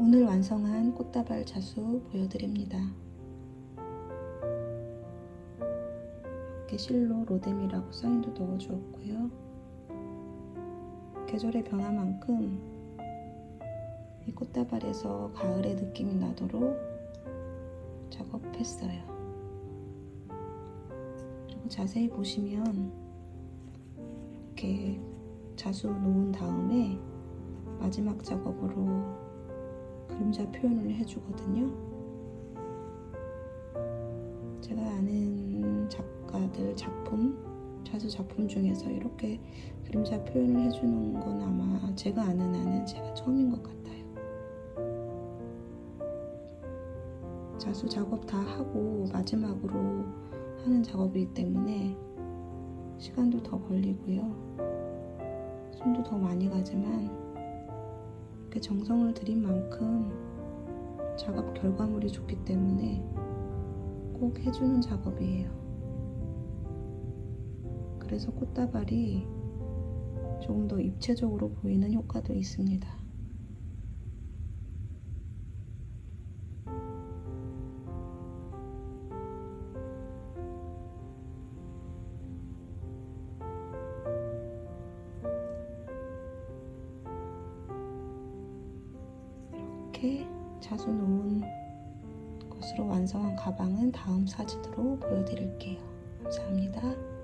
오늘 완성한 꽃다발 자수 보여드립니다. 이렇게 실로 로뎀이라고 사인도 넣어주었고요. 계절의 변화만큼 이 꽃다발에서 가을의 느낌이 나도록 작업했어요. 그리고 자세히 보시면 이렇게 자수 놓은 다음에 마지막 작업으로 그림자 표현을 해주거든요. 제가 아는 작가들 작품, 자수 작품 중에서 이렇게 그림자 표현을 해주는 건 아마 제가 아는 한은 제가 처음인 것 같아요. 자수 작업 다 하고 마지막으로 하는 작업이기 때문에 시간도 더 걸리고요. 손도 더 많이 가지만 이렇게 정성을 들인 만큼 작업 결과물이 좋기 때문에 꼭 해주는 작업이에요. 그래서 꽃다발이 조금 더 입체적으로 보이는 효과도 있습니다. 이렇게 자수 놓은 것으로 완성한 가방은 다음 사진으로 보여드릴게요. 감사합니다.